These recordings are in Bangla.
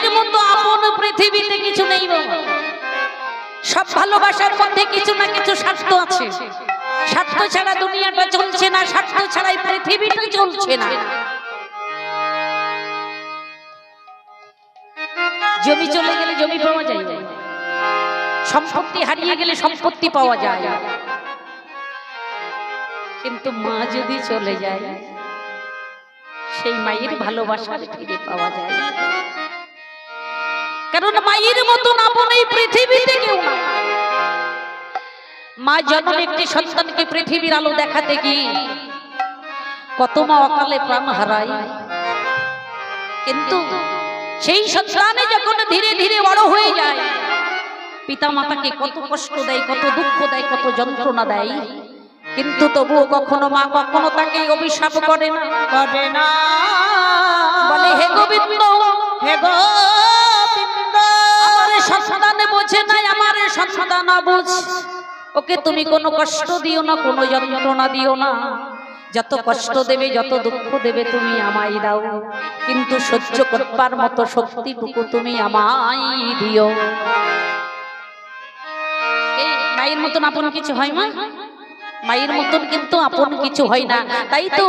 মায়ের মতো আপন পৃথিবীতে কিছু নেই সব ভালোবাসার মধ্যে কিছু না কিছু স্বার্থ আছে। স্বার্থ ছাড়া দুনিয়াটা চলছে না, স্বার্থ ছাড়াই পৃথিবীটা চলছে না। জমি চলে গেলে জমি পাওয়া যায়। সম্পত্তি হারিয়ে গেলে সম্পত্তি পাওয়া যায়। কিন্তু মা যদি চলে যায়, সেই মায়ের ভালোবাসা ফিরে পাওয়া যায়। কারণ মায়ের মতন আপন এই পৃথিবীতে কেউ না। মা জন্ম একটি সন্তানকে পৃথিবীর আলো দেখাতে গিয়ে কত মা অকালে প্রাণ হারায় কিন্তু সেই সন্তানে যখন ধীরে ধীরে বড় হয়ে যায় পিতা মাতাকে কত কষ্ট দেয় কত দুঃখ দেয় কত যন্ত্রণা দেয় কিন্তু তবুও কখনো মা কখনো তাকে অভিশাপ করে না। করে না। বলে হে গোবিন্দ হে আমার সন্তান বোঝে নাই, আমার সন্তান বুঝ। ওকে তুমি কোনো কষ্ট দিও না, কোনো যন্ত্রণা দিও না। যত কষ্ট দেবে, যত দুঃখ দেবে তুমি আমায় দাও। কিন্তু সহ্য করবার মতো শক্তিটুকু তুমি আমায় দিও। এই মায়ের মতন আপন কিছু হয় মা? মায়ের মতন কিন্তু আপন কিছু হয় না। তাই তো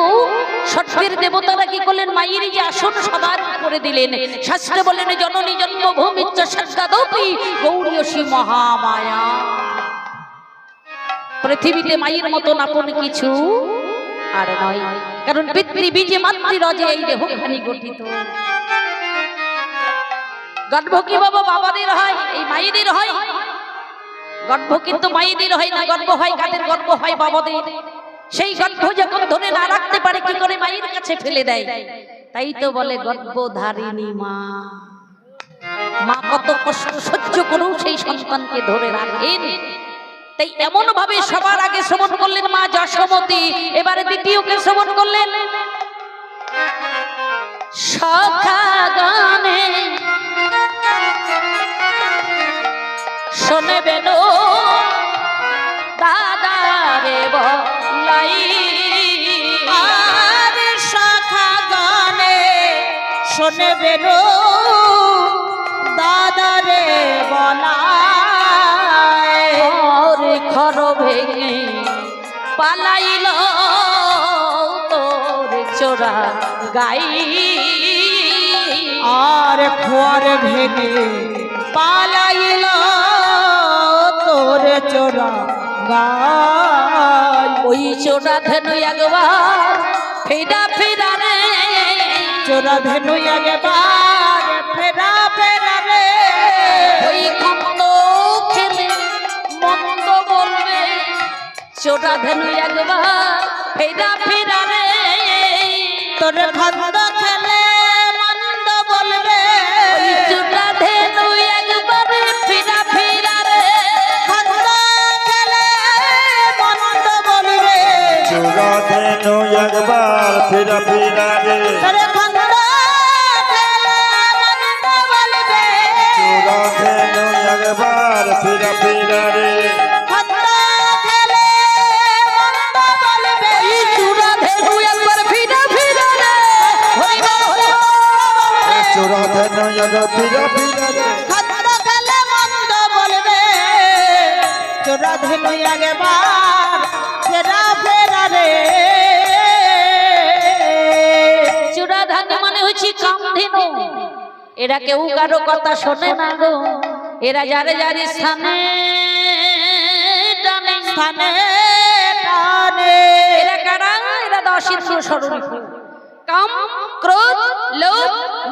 সত্যের দেবতারা কি করলেন? মায়ের যে আসন সবার করে দিলেন। শাস্ত্রে বলেন, জননী জন্মভূমি সজ্জাদপি গৌরীয়সী মহামায়া। পৃথিবীতে মায়ের মতন আপন কিছু আর নয়। কারণ পৃথিবী মাতৃরজে এই দেহখানি গঠিত। গর্ভ কি বাবা বাবাদের হয়? এই মায়েদের হয়। গর্ভ কিন্তু মায়েদের হয় না। গর্ব হয় কাদের? গর্ব হয় বাবাদের। সেই গর্ভ যখন ধরে না রাখতে পারে, কি করে মায়ের কাছে ফেলে দেয়? তাই তো বলে গর্ভধারিণী মা। মা কত কষ্ট সহ্য করেও সেই সন্তানকে ধরে রাখেন। তাই এমন ভাবে সবার আগে শ্রবণ করলেন মা যশোমতী, এবারে দ্বিতীয়কে শ্রবণ করলেন। সখা গানে শোনেবেন বলাই আর শাখা গানে শোনবে নো দাদারে ঘর খর ভেঙে পালাইল তোর চোরা গাই। আর খোয়ার ভেঙে পালাইল তোর চোরা গায় ওই চোরা ধেনু একবার ফেরা ফেরা রে। চোরা ধেনু একবার ফেরা ফেরা রে। ওই খন্দ খেলে মন্দ বলবে চোরা ধেনু একবার ফেরা ফেরা রে। তোর খন্দ খেলে মন্দ বলবে। ওই একবার ফিরা ফিরা রে। খন্দ খেলে একবার ফিরা ফিরা রে। খন্দ খেলে মন্দ বলবে। চূড়া ধেনু একবার ফেরা ফেরা রে। হরি বল, হরি বল। চূড়া ধেনু একবার ফিরা ফিরা রে। এরা কেউ কারও কথা শোনে না গো। এরা যারে যারে স্থানে স্থানে এরা কারা? এরা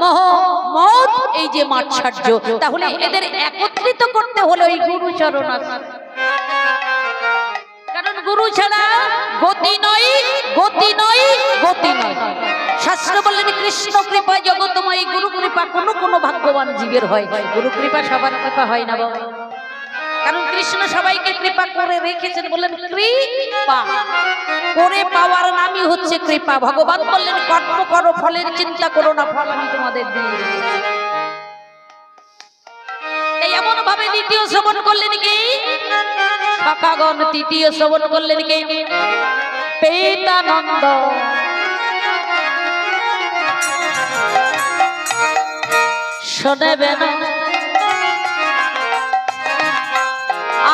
মোহ এই যে মাৎসর্য। তাহলে এদের একত্রিত করতে হলো এই গুরু চরণ গুরু ছাড়া গতি নয় গতি নয় গতি নয়। শাস্ত্র বললেন, কৃষ্ণ কৃপা জগতময় গুরু কৃপা কোনো কোনো ভাগ্যবান জীবের হয়। গুরু কৃপা সবার কৃপা হয় না কারণ কৃষ্ণ সবাইকে কৃপা করে রেখেছেন বললেন, কৃপা করে পাওয়ার নামই হচ্ছে কৃপা। ভগবান বললেন, কর্ম করো, ফলের চিন্তা করো না, ফল আমি তোমাদের দিয়ে এমন ভাবে দ্বিতীয় শ্রবণ করলেন কি? সখাগণ তৃতীয় শ্রবণ করলেন কে? পেতানন্দ শোনেবে না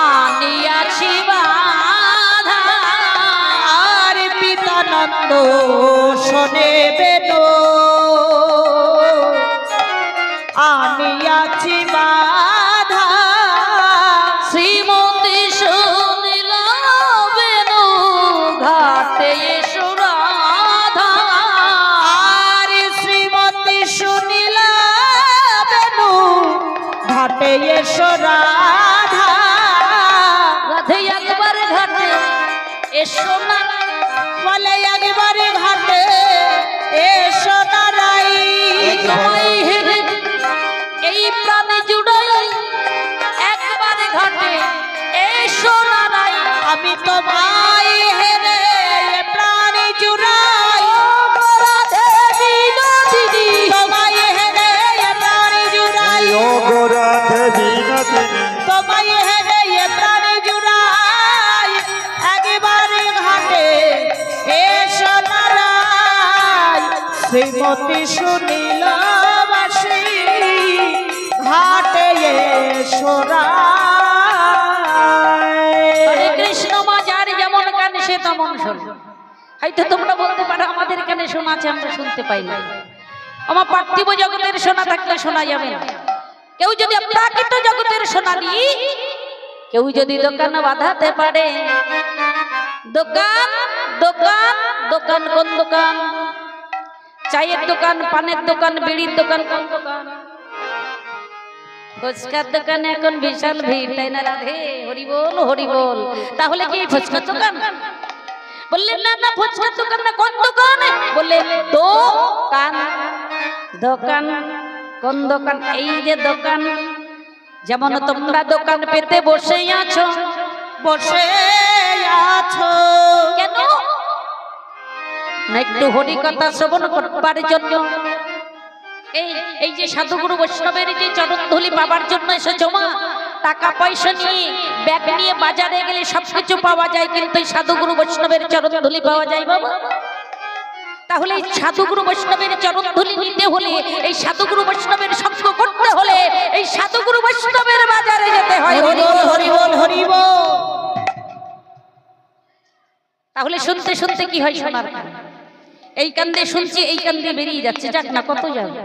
আনিয়াছি আর পিতানন্দ শোনে এসো না বলে একবারে ঘাটে এসো নারাই এই প্রাণে জুড়াই একবার ঘাটে এসো নারাই আমি তোমায় শ্রীমতী শুনিল বাসী ঘাটে কৃষ্ণ মা যার যেমন কানে সে তেমন শোনে হয়তো তোমরা বলতে পারো, আমাদের কানে শোনা আছে আমরা শুনতে পাই না। আমার পার্থিব জগতের শোনা থাকলে শোনা যাবে না। কেউ যদি প্রাকৃত জগতের শোনা নিই কেউ যদি দোকান বাঁধাতে পারে। দোকান দোকান দোকান কোন দোকান? চায়ের দোকান, পানের দোকান, বিড়ির দোকান। ফুচকার দোকানে এখন বিশাল ভিড়, তাই না রাধে? হরি বল হরি বল তাহলে কি ফুচকার দোকান? বললেন, না না, ফুচকার দোকান না, কোন দোকান? বললে দোকান দোকান, কোন দোকান? এই যে দোকান, যেমন তোমরা দোকান পেতে বসে আছো বসে আছো। একটু হরি কথা শ্রবণ করবার জন্য। এই এই যে সাধুগুরু বৈষ্ণবের যে চরণধুলি পাবার জন্য এসেছ মা টাকা পয়সা নিয়ে ব্যাগ নিয়ে বাজারে গেলে সবকিছু পাওয়া যায় কিন্তু এই সাধুগুরু বৈষ্ণবের চরণধুলি পাওয়া যায় বাবা। তাহলে এই সাধুগুরু বৈষ্ণবের চরণধুলি নিতে হলে এই সাধুগুরু বৈষ্ণবের সঙ্গ করতে হলে এই সাধুগুরু বৈষ্ণবের বাজারে যেতে হয়। হরি বল হরি বল হরি বল। তাহলে শুনতে শুনতে কি হয় শোনার এই কান্দে শুনছি, এই কান দিয়ে বেরিয়ে যাচ্ছে। যাক না, কত যাবে?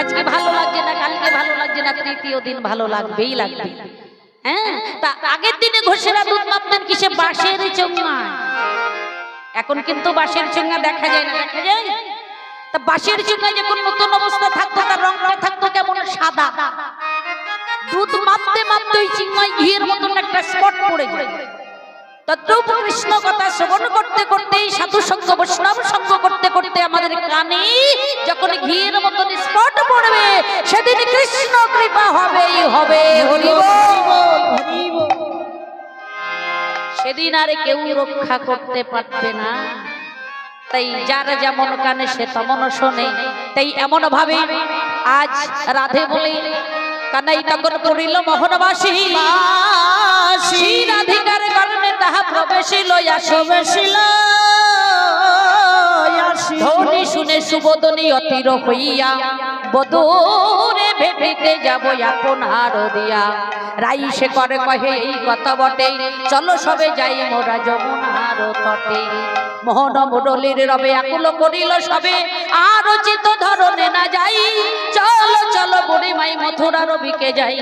আজকে ভালো লাগছে না, কালকে ভালো লাগছে না, তৃতীয় দিন ভালো লাগবেই লাগবে। হ্যাঁ তা আগের দিনে ঘোষেরা দুধ মাপতেন কিসে? বাঁশের চোঙা। এখন কিন্তু বাঁশের চোঙা দেখা যায় না, দেখা যায়? তা বাঁশের চোঙায় যখন নতুন অবস্থা থাকতো তার রংটা থাকতো কেমন সাদা? দুধ মাপতে মাপতে ওই চিংড়ায় ঘিয়ের মতন একটা স্পট পড়ে যায়। তদ্রূপ কৃষ্ণ কথা শ্রবণ করতে করতেই সাধু সঙ্গ বৈষ্ণব সঙ্গ করতে করতে আমাদের কানে যখন ঘিয়ের মতন স্পট পড়বে, সেদিন কৃষ্ণ কৃপা হবেই হবে সেদিন আর কেউ রক্ষা করতে পারবে না। তাই যার যেমন কানে সে তেমন শোনে। তাই এমন ভাবে আজ রাধে বলে কানাই নগর করিল মোহনবাসী। বাসি রাধিকার কারণে তাহা প্রবেশিল আসবেশিল বেশিল আসি ধনী শুনে সুবোধনী অতির হইয়া বদরে ভেটিতে যাব আপনার দিয়া। রাই সে করে কহে, এই কথা বটে। চলো সবে যাই মোরা যমুনার তটে। মোহন মুরলির রবে আকুল করিল সবে, আর চিত ধরনে না যাই। চলো চলো বুড়ি মাই মথুরা রবিকে যাই।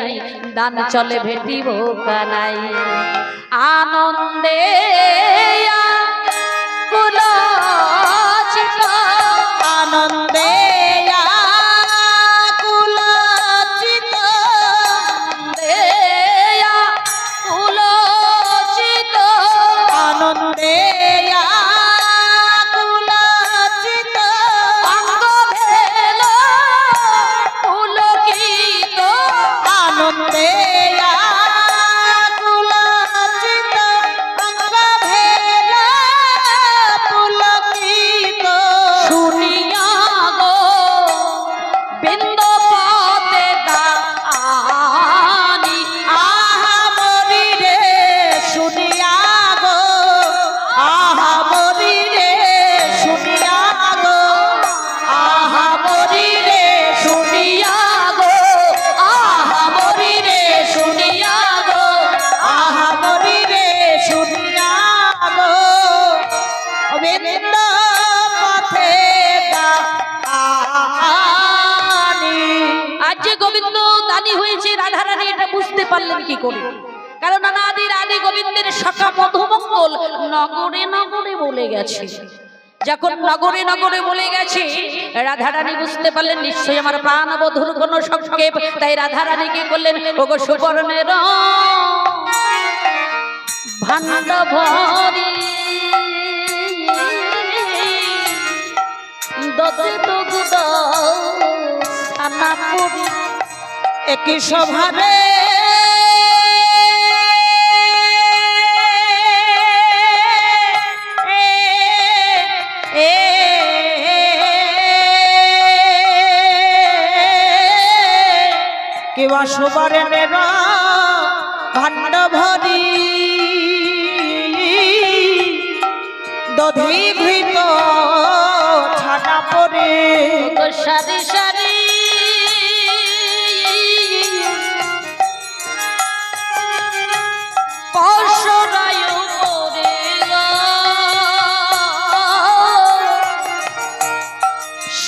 দান চলে ভেটিব কানাই। আনন্দে কুলচিত আনন্দে পারলেন কি করে? কারণ নানাদির আদি গোবিন্দের সখা মধুমঙ্গল নগরে নগরে বলে গেছে। যখন নগরে নগরে বলে গেছে রাধারানী বুঝতে পারলেন, নিশ্চয়ই আমার প্রাণ বধুর কোন সংক্ষেপ। তাই রাধারানী কি করলেন? ওগো সুবর্ণের একই সভারে কেবা সুবর্ণের ভাণ্ড ভরি দধি ঘৃত ছানা পরে। সারি সারি।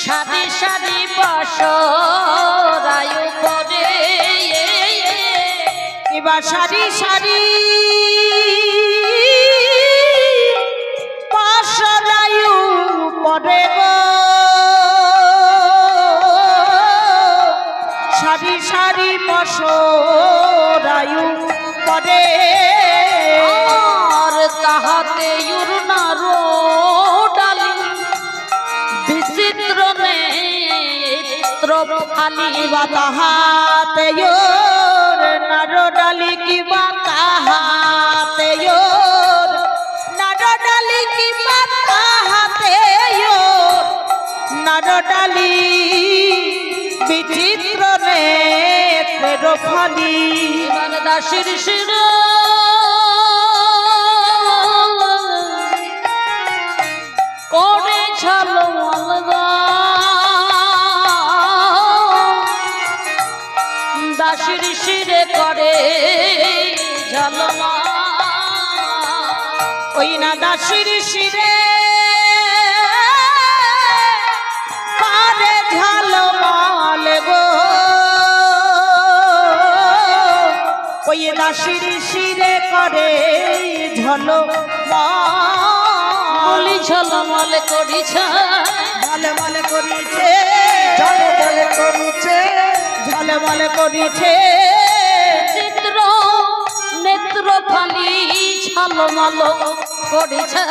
সারি সারি পরশুরায় কিবা সারি সারি। পাশরায়ু পরে সারি সারি পশরায়ু পরে আর তাহাতে উড়নার ডালি বিচিত্র নেত্র ফালি কিবা তাহাতে নারডালি কিবা কাহাতে নারডালি কিবা কাহাতে নারডালি বিচিত্র ফলি। দাসির শির। করে ছালো আলগা। দাসির শিরে করে ঝলমা ওই না দাসির শিরে পারে গো। ওই দাসির শিরে করে ঝলো বলি ঝলমল করিছ। ঝলমল করিছে। ঝলমল করছে। ঝলমল করেছে। চিত্র নেত্র ফালি ঝলমল করেছে।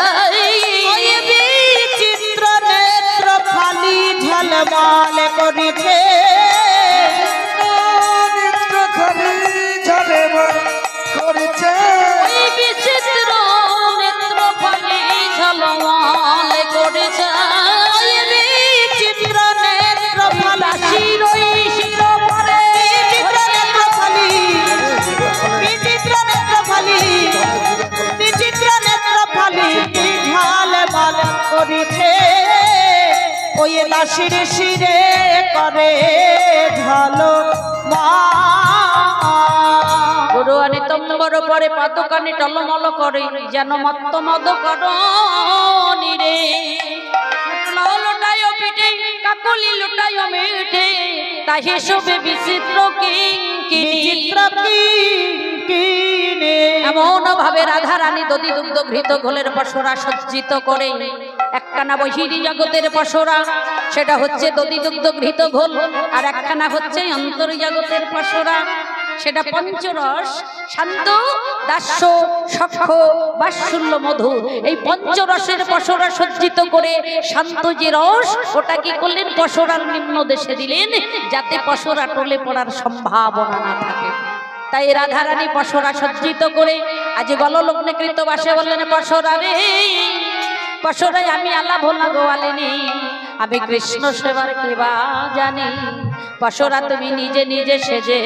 চিত্র নেত্র ফালি ঝলমল করিছে। ওই দাসির শিরে করে মা। গুরু আনি তম্বর পরে পাদকানি টলমল করে যেন মত্ত মদ করনি রে লুটায় পিঠে কাকলি লুটায় মিঠে তাহি শোভে বিচিত্র কিনে এমন ভাবে রাধা রানী দধি দুগ্ধ ঘৃত ঘোলের পশরা সজ্জিত করে একখানা বহিরি জগতের পশরা, সেটা হচ্ছে দধি দুগ্ধ ঘৃত ঘোল, আর একখানা হচ্ছে অন্তর জগতের পশরা। সেটা পঞ্চরস, শান্ত, দাস্য, সক্ষ, বাৎসল্য মধুর এই পঞ্চরসের পশরা সজ্জিত করে শান্ত যে রস, ওটা কি করলেন? পশরার নিম্ন দেশে দিলেন, যাতে পশরা টলে পড়ার সম্ভাবনা না থাকে। তাই রাধারানী পশরা সজ্জিত করে, আজ গললগ্নে কৃত বাসে বললেন, পশরা রে পশরাই আমি আল্লাহ ভোলা গোয়ালিনি। আমি কৃষ্ণ সেবার কেবা জানি? পশরা তুমি নিজে নিজে সেজে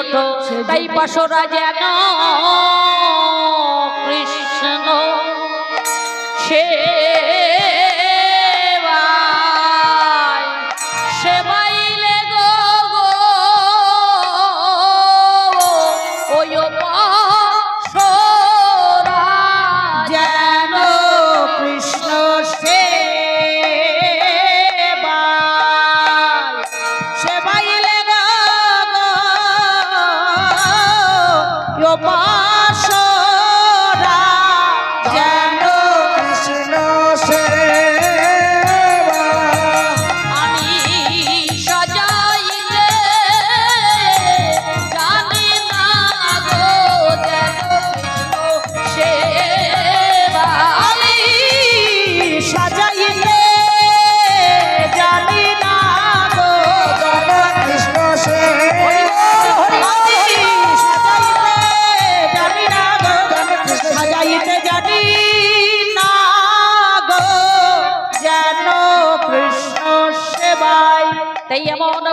ওঠো। তাই পশরা যেন কৃষ্ণ সেবায়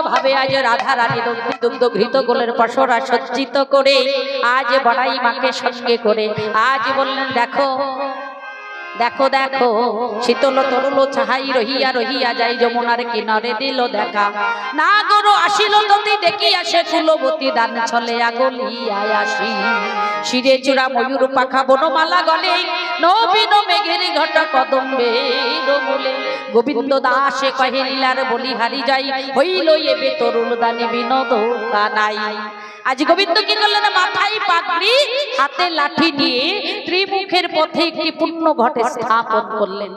ভাবে আজ রাধা রানী দগ্ধ দুগ্ধ ঘৃত গোলের পশরা সজ্জিত করে আজ বড়াই মাকে সঙ্গে করে, আজ বললেন, দেখো দেখো দেখো, শীতল তরল ছাহাই রহিয়া রহিয়া যাই যমুনার কিনারে দিল দেখা। না গরু আসিল ততি দেখি আসে কুলবতী দান ছলে আগলিয়ায় আসি। শিরে চূড়া ময়ূর পাখা বনমালা গলে নবীন মেঘের ঘট কদম্বে মূলে গোবিন্দ দাসে কহে, লীলার বলিহারি যাই, হইল এবে তরুণ দানি বিনোদ নাই। আজ গোবিন্দ কি করলেন? মাথায় পাগড়ি, হাতে লাঠি নিয়ে ত্রিমুখের পথে একটি পূর্ণ ঘটে স্থাপন করলেন।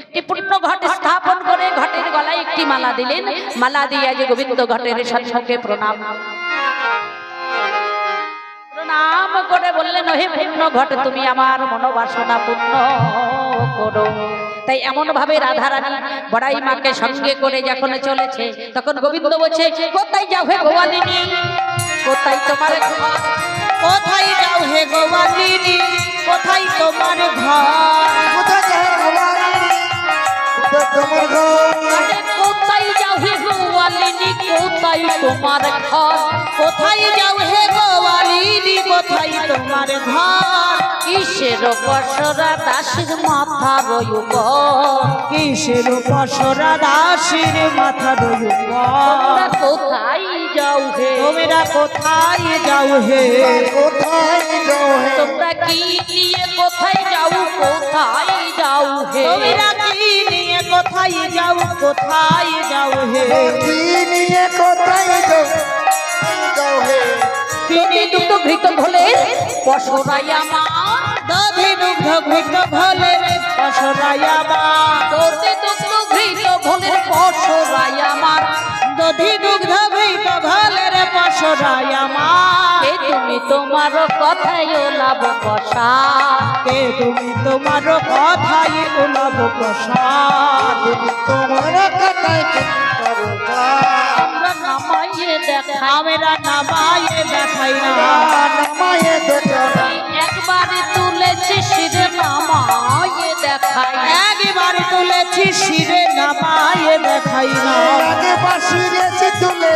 একটি পূর্ণ ঘট স্থাপন করে ঘটের গলায় একটি মালা দিলেন। মালা দিয়ে আজ গোবিন্দ ঘটের সম্মুখে প্রণাম। প্রণাম করে বললেন, ওহে পূর্ণ ঘট, তুমি আমার মনোবাসনা পূর্ণ করো। তাই এমন ভাবে রাধারানী বড়াই মাকে সঙ্গে করে যখন চলেছে, তখন গোবিন্দ বলছে, কোথায় যাও হে ভবানী কোথায় তোমার ঘর? কোথায় যাও হে গোয়ালিনী কোথায় তোমার ঘর কোথায় যাও ভবানী? কোথায় তোমার ঘর? কোথায় যাও হে গোয়ালিনী কোথায় তোমার ঘর কোথায় যাও হে গোয়ালিনী কোথায় তোমার ঘর কিসের বসরা দাসের মাথা রয়ুব কিসের পশরা দাসের মাথা তোমরা কোথায় যাও হে তোমরা কোথায় যাও হে কোথায় যাও হে? তোমরা কি নিয়ে কোথায় যাও কোথায় যাও হে তোমরা কি নিয়ে কোথায় যাও কোথায় যাও হে কি নিয়ে কোথায় যাও? যাও হে? তিনি দুটো ঘৃত ভোলে পশরাই আমার দধি দুগ্ধ ঘৃত ভোলে পশরায়া মা। তোতে দুটো ঘৃত ভোলে পশরাই দধি দুগ্ধ ঘৃত ভোলে রে পশরায়া কে তুমি তোমার কথায় লাভ কষা? কে তুমি তোমার কথাই উলাব প্রসাদ তোমার কথায় আমরা নামাইয়ে দেখাই। আমরা নামায়ে দেখাই না। নামায়ে দেখো না। একবার তুলেছি শিরে নামায় দেখাই একবার তুলেছি শিরে নামায় দেখাই না। আগে বাঁশি তুলে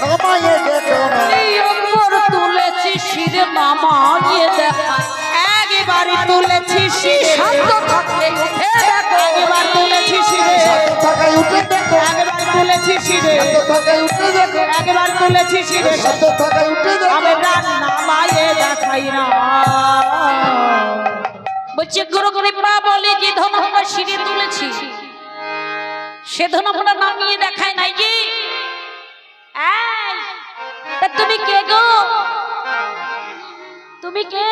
নামায় দেখাই। একবার তুলেছি শিরে নামায় দেখাই একবার তুলেছি শিরে। শান্ত থাকলে উঠে দেখো। একবার তুলেছি শিরে। থাকায় উঠে দেখো। একবার তুলেছি শিরে। শান্ত থাকায় উঠে দেখো। একবার তুলেছি শিরে। শান্ত থাকায় উঠে দেখো। আমরা নামায়ে দেখাই না। বলছে গুরু কৃপা বলে যে ধন আমরা সিঁড়ি তুলেছি সে ধন আমরা নামিয়ে দেখায় নাই তা তুমি কে গো? তুমি কে?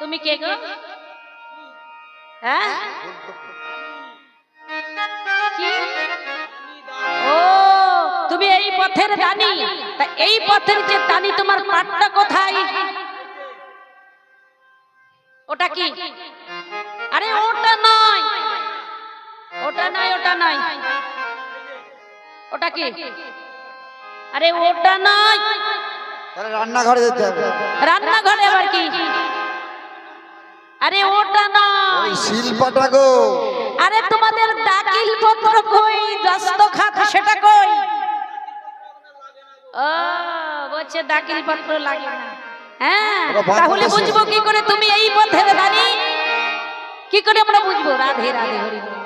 তুমি কে গো? হ্যাঁ? ও তুমি এই পথের দানি। তা এই পথের যে দানি তোমার পাটটা কোথায়? ওটা কি? আরে ওটা নয়। ওটা নয় ওটা নয়। ওটা কি? আরে ওটা নয়। রান্নাঘরে যেতে হবে। রান্নাঘরে আবার কি? আরে ওটা ওই নয় শিল্পাটা গো। আরে তোমাদের দাখিল পত্র কই? দস্তখাত সেটা কই? ও বলছে দাখিল পত্র লাগে না। হ্যাঁ তাহলে বুঝব কি করে তুমি এই পথের দানি? কি করে আমরা বুঝব? রাধে রাধে হরি।